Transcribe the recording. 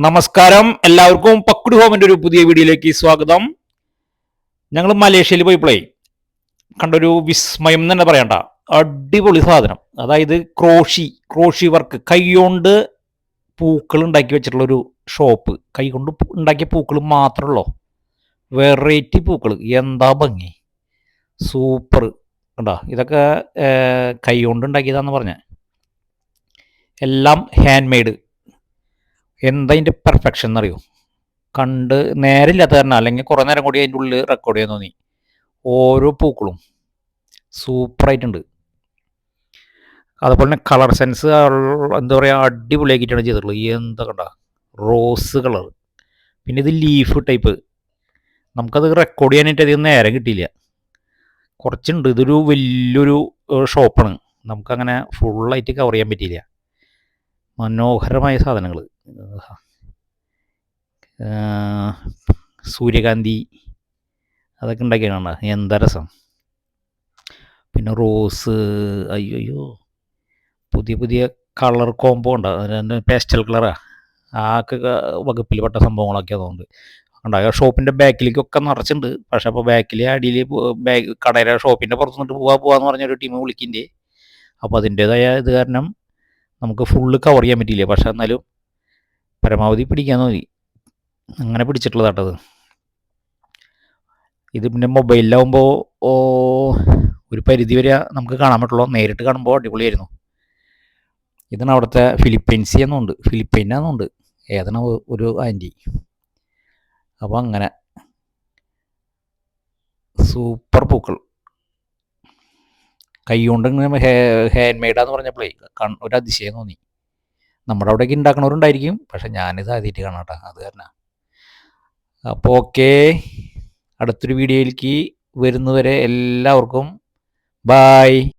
നമസ്കാരം. എല്ലാവർക്കും പക്കുടി ഹോമിന്റെ ഒരു പുതിയ വീഡിയോയിലേക്ക് സ്വാഗതം. ഞങ്ങൾ മലേഷ്യയിൽ പോയി പോയപ്പോഴേ കണ്ടൊരു വിസ്മയം തന്നെ പറയണ്ട. അടിപൊളി സാധനം. അതായത് ക്രോഷി ക്രോഷി വർക്ക്. കൈകൊണ്ട് പൂക്കൾ ഉണ്ടാക്കി വെച്ചിട്ടുള്ള ഒരു ഷോപ്പ് കൈ കൊണ്ട് പൂ- ഉണ്ടാക്കിയ പൂക്കൾ മാത്രമുള്ളൂ വെറൈറ്റി പൂക്കൾ എന്താ ഭംഗി? സൂപ്പർ കണ്ടോ? ഇതൊക്കെ കൈകൊണ്ട് ഉണ്ടാക്കിയതാന്ന് പറഞ്ഞ. എല്ലാം ഹാൻഡ് മെയ്ഡ് എന്താ അതിന്റെ പെർഫെക്ഷൻ എന്നറിയോ? കണ്ട് നേരില്ലാത്ത കാരണം അല്ലെങ്കിൽ കുറേ നേരം കൂടി അതിന്റെ ഉള്ളിൽ റെക്കോർഡ് ചെയ്യാൻ തോന്നി. ഓരോ പൂക്കളും സൂപ്പറായിട്ടുണ്ട് അതുപോലെ തന്നെ കളർ സെൻസ് എന്താ പറയുക അടിപൊളിയാക്കിയിട്ടാണ് ചെയ്തിട്ടുള്ളത്. എന്താ കണ്ട? റോസ് കളർ പിന്നെ ഇത് ലീഫ് ടൈപ്പ് നമുക്കത് റെക്കോർഡ് ചെയ്യാനായിട്ട് അധികം നേരം കിട്ടിയില്ല. കുറച്ചുണ്ട്. ഇതൊരു വലിയൊരു ഷോപ്പാണ് നമുക്കങ്ങനെ ഫുള്ളായിട്ട് കവർ ചെയ്യാൻ പറ്റിയില്ല. മനോഹരമായ സാധനങ്ങൾ. സൂര്യകാന്തി അതൊക്കെ ഉണ്ടാക്കിയാണ് എന്താ രസം പിന്നെ റോസ് അയ്യോ അയ്യോ പുതിയ പുതിയ കളർ കോമ്പോ ഉണ്ട്. പേസ്റ്റൽ കളറാ ആ. ഒക്കെ വകുപ്പിൽപ്പെട്ട സംഭവങ്ങളൊക്കെ അതുകൊണ്ട് ഉണ്ടായ ഷോപ്പിന്റെ ബാക്കിലേക്കൊക്കെ നിറച്ചിട്ടുണ്ട്. പക്ഷെ അപ്പോൾ ബാക്കിൽ അടിയിൽ ബാക്ക് കടയിലെ ഷോപ്പിന്റെ പുറത്തുനിന്നിട്ട് പോവാ പോവാന്ന് പറഞ്ഞൊരു ടീം വിളിക്കിന്റെ അപ്പോൾ അതിന്റേതായ ഇത് കാരണം നമുക്ക് ഫുള്ള് കവർ ചെയ്യാൻ പറ്റിയില്ല? പക്ഷെ എന്നാലും പരമാവധി പിടിക്കാൻ മതി. അങ്ങനെ പിടിച്ചിട്ടുള്ളതാട്ടത്. ഇത് പിന്നെ മൊബൈലിലാവുമ്പോൾ ഒരു പരിധി വരെ നമുക്ക് കാണാൻ പറ്റുള്ളൂ. നേരിട്ട് കാണുമ്പോൾ അടിപൊളിയായിരുന്നു. ഇതാണ് അവിടുത്തെ ഫിലിപ്പൈൻസി എന്നുണ്ട് ഫിലിപ്പൈനാന്നുണ്ട്. ഏതാണ് ഒരു ആന്റി. അപ്പോൾ അങ്ങനെ. സൂപ്പർ പൂക്കൾ. കൈ കൊണ്ട് ഹാൻഡ് മെയ്ഡാന്ന് പറഞ്ഞപ്പോഴേ കൺ ഒരു അതിശയം തോന്നി. നമ്മുടെ അവിടേക്ക് ഉണ്ടാക്കണവരുണ്ടായിരിക്കും പക്ഷെ ഞാനിത് ആദ്യമായിട്ട് കാണാം അത് കാരണം. അപ്പോൾ ഓക്കെ അടുത്തൊരു വീഡിയോയിലേക്ക് വരുന്നവരെ എല്ലാവർക്കും ബായ്